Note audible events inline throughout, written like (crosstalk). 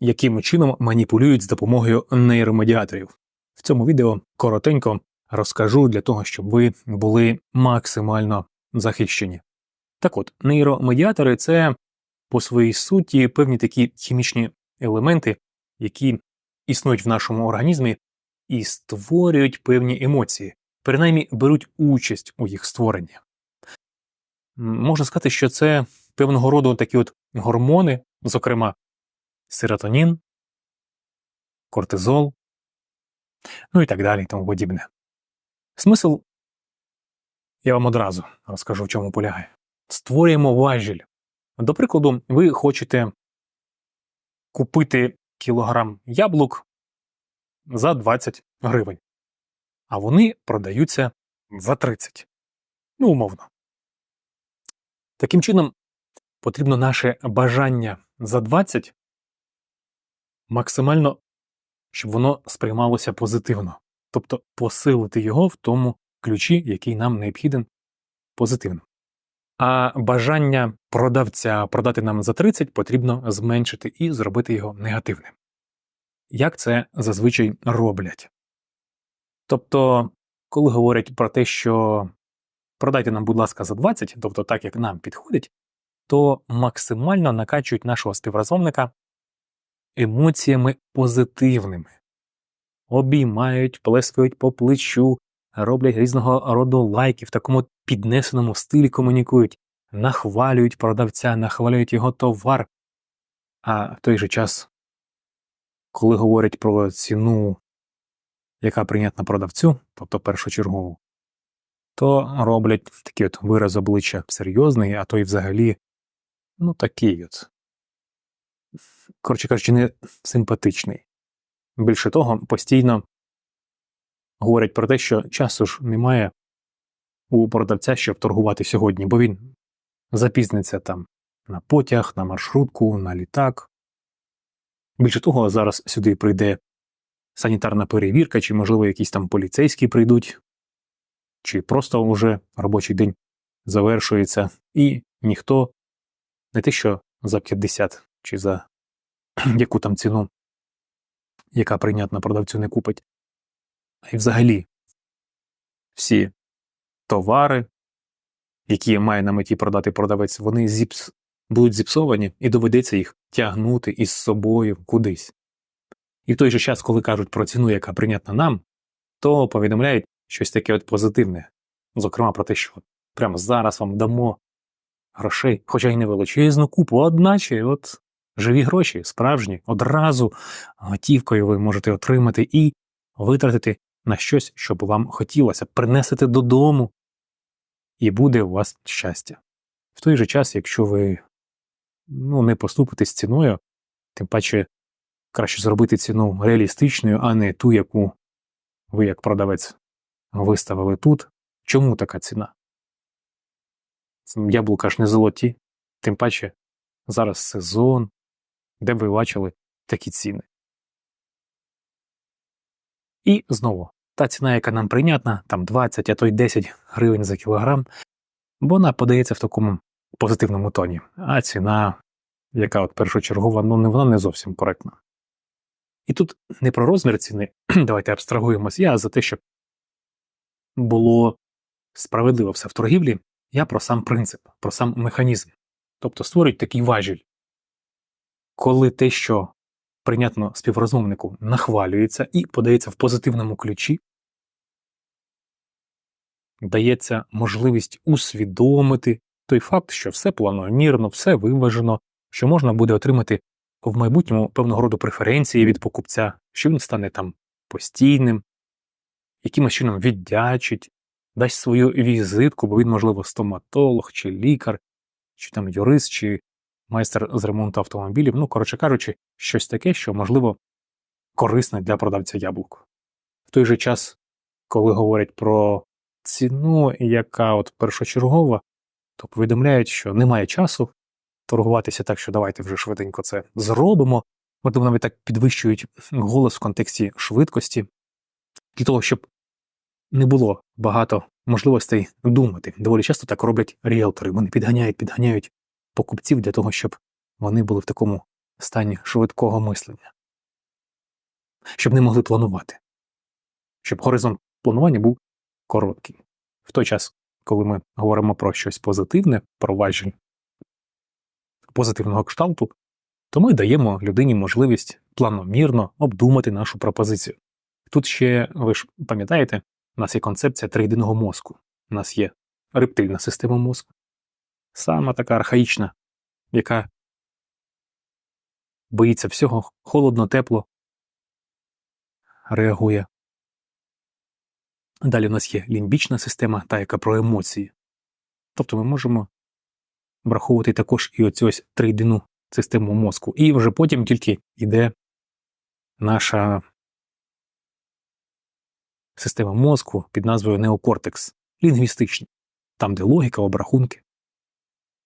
яким чином маніпулюють з допомогою нейромедіаторів. В цьому відео коротенько розкажу для того, щоб ви були максимально захищені. Так от, нейромедіатори це по своїй суті певні такі хімічні елементи, які існують в нашому організмі і створюють певні емоції, принаймні беруть участь у їх створенні. Можна сказати, що це певного роду такі от гормони, зокрема серотонін, кортизол, ну і так далі, і тому подібне. Смисл я вам одразу розкажу, в чому полягає. Створюємо важіль. До прикладу, ви хочете купити кілограм яблук за 20 гривень, а вони продаються за 30. Ну, умовно. Таким чином, потрібно наше бажання за 20 максимально, щоб воно сприймалося позитивно, тобто посилити його в тому ключі, який нам необхіден позитивно. А бажання продавця продати нам за 30 потрібно зменшити і зробити його негативним. Як це зазвичай роблять? Тобто, коли говорять про те, що продайте нам, будь ласка, за 20, тобто так, як нам підходить, то максимально накачують нашого співрозмовника емоціями позитивними, обіймають, плескають по плечу, роблять різного роду лайки в такому піднесеному стилі комунікують, нахвалюють продавця, нахвалюють його товар. А в той же час, коли говорять про ціну, яка прийнятна продавцю, тобто першочергову, то роблять такий от вираз обличчя серйозний, а то й взагалі, ну такий от, коротше кажучи, не симпатичний. Більше того, постійно говорять про те, що часу ж немає у продавця, щоб торгувати сьогодні, бо він запізниться там на потяг, на маршрутку, на літак. Більше того, зараз сюди прийде санітарна перевірка, чи, можливо, якісь там поліцейські прийдуть, чи просто вже робочий день завершується, і ніхто не те, що за 50 чи за (clears throat) яку там ціну, яка прийнятна продавцю не купить, й взагалі всі товари, які має на меті продати продавець, вони зіпс... будуть зіпсовані і доведеться їх тягнути із собою кудись. І в той же час, коли кажуть про ціну, яка прийнятна нам, то повідомляють щось таке от позитивне, зокрема про те, що прямо зараз вам дамо грошей, хоча й не величезну купу, одначе от живі гроші, справжні, одразу готівкою ви можете отримати і витратити на щось, що б вам хотілося, принесете додому, і буде у вас щастя. В той же час, якщо ви ну, не поступите з ціною, тим паче краще зробити ціну реалістичною, а не ту, яку ви, як продавець, виставили тут. Чому така ціна? Яблука ж не золоті, тим паче зараз сезон, де б ви бачили такі ціни. І знову, та ціна, яка нам прийнятна, там 20, а то й 10 гривень за кілограм, бо вона подається в такому позитивному тоні, а ціна, яка от першочергова, ну вона не зовсім коректна. І тут не про розмір ціни, (clears throat) давайте абстрагуємось, я за те, щоб було справедливо все в торгівлі, я про сам принцип, про сам механізм. Тобто створюють такий важіль, коли те, що прийнятно співрозмовнику, нахвалюється і подається в позитивному ключі, дається можливість усвідомити той факт, що все планомірно, все виважено, що можна буде отримати в майбутньому певного роду преференції від покупця, що він стане там постійним, якимось чином віддячить, дасть свою візитку, бо він, можливо, стоматолог чи лікар, чи там юрист, чи майстер з ремонту автомобілів, ну, коротше кажучи, щось таке, що, можливо, корисне для продавця яблук. В той же час, коли говорять про ціну, яка от першочергова, то повідомляють, що немає часу торгуватися так, що давайте вже швиденько це зробимо. Можливо, навіть так підвищують голос в контексті швидкості, для того, щоб не було багато можливостей думати. Доволі часто так роблять ріелтори. Вони підганяють, підганяють покупців для того, щоб вони були в такому стані швидкого мислення, щоб не могли планувати, щоб горизонт планування був короткий. В той час, коли ми говоримо про щось позитивне, про важіль позитивного кшталту, то ми даємо людині можливість планомірно обдумати нашу пропозицію. Тут ще, ви ж пам'ятаєте, у нас є концепція триєдиного мозку. У нас є рептильна система мозку, сама така архаїчна, яка боїться всього холодно, тепло, реагує. Далі у нас є лімбічна система, та яка про емоції. Тобто ми можемо враховувати також і оцю ось трийдину систему мозку. І вже потім тільки йде наша система мозку під назвою неокортекс, лінгвістична, там, де логіка, обрахунки.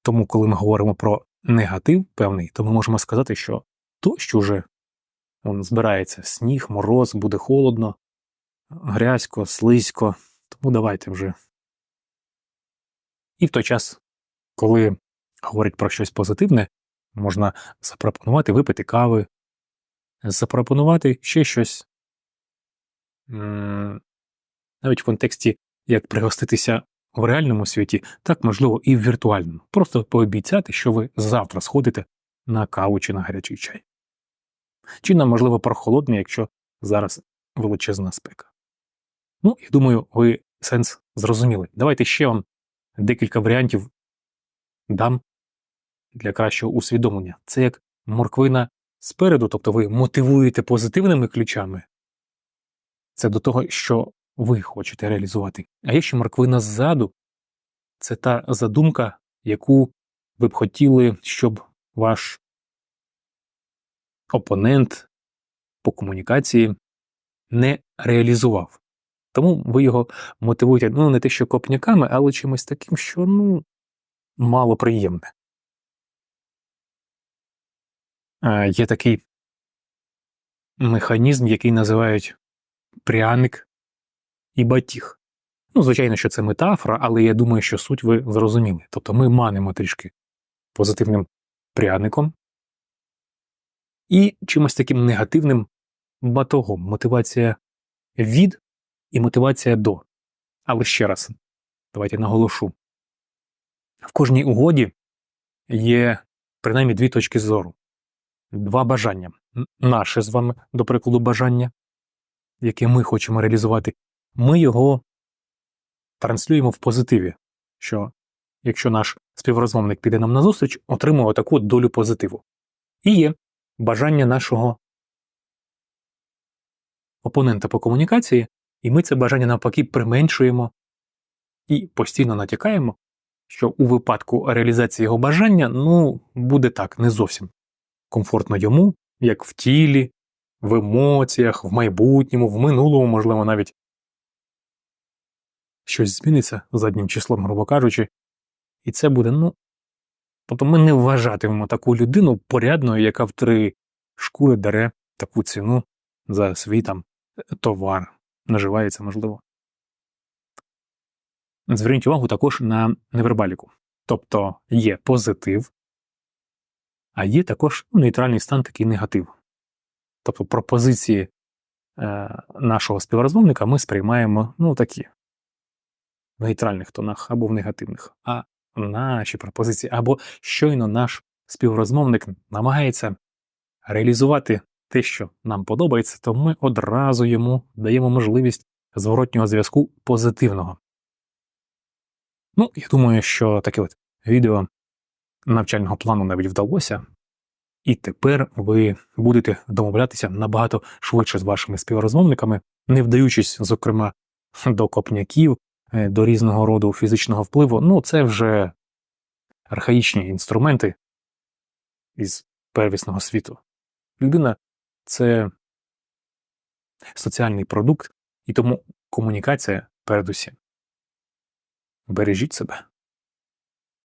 Тому, коли ми говоримо про негатив певний, то ми можемо сказати, що то, що вже он, збирається сніг, мороз, буде холодно, грязько, слизько, тому давайте вже. І в той час, коли говорять про щось позитивне, можна запропонувати випити кави, запропонувати ще щось. Навіть в контексті як пригоститися в реальному світі, так можливо і в віртуальному. Просто пообіцяти, що ви завтра сходите на каву чи на гарячий чай. Чи нам, можливо, прохолодний, якщо зараз величезна спека. Ну, я думаю, ви сенс зрозуміли. Давайте ще вам декілька варіантів дам для кращого усвідомлення. Це як морквина спереду, тобто ви мотивуєте позитивними ключами. Це до того, що ви хочете реалізувати. А є ще морквина ззаду це та задумка, яку ви б хотіли, щоб ваш опонент по комунікації не реалізував. Тому ви його мотивуєте ну, не те, що копняками, але чимось таким, що ну, мало приємне. Є такий механізм, який називають пряник і батіг. Ну, звичайно, що це метафора, але я думаю, що суть ви зрозуміли. Тобто ми манимо трішки позитивним пряником і чимось таким негативним батогом. Мотивація від і мотивація до. Але ще раз, давайте наголошу: в кожній угоді є принаймні дві точки зору, два бажання. Наше з вами, до прикладу, бажання, яке ми хочемо реалізувати, ми його транслюємо в позитиві, що якщо наш співрозмовник піде нам назустріч, отримує таку долю позитиву. І є бажання нашого опонента по комунікації, і ми це бажання навпаки применшуємо і постійно натякаємо, що у випадку реалізації його бажання ну, буде так, не зовсім комфортно йому, як в тілі, в емоціях, в майбутньому, в минулому, можливо, навіть щось зміниться заднім числом, грубо кажучи, і це буде, ну. Тобто ми не вважатимемо таку людину порядною, яка в три шкури даре таку ціну за свій там товар, наживається, можливо. Зверніть увагу також на невербаліку. Тобто є позитив, а є також нейтральний стан такий негатив. Тобто пропозиції е, нашого співрозмовника ми сприймаємо ну, такі в нейтральних тонах або в негативних, а наші пропозиції, або щойно наш співрозмовник намагається реалізувати те, що нам подобається, то ми одразу йому даємо можливість зворотнього зв'язку позитивного. Ну, я думаю, що таке от відео навчального плану навіть вдалося, і тепер ви будете домовлятися набагато швидше з вашими співрозмовниками, не вдаючись, зокрема, до копняків, до різного роду фізичного впливу. Ну, це вже архаїчні інструменти із первісного світу. Людина це соціальний продукт, і тому комунікація передусім. Бережіть себе.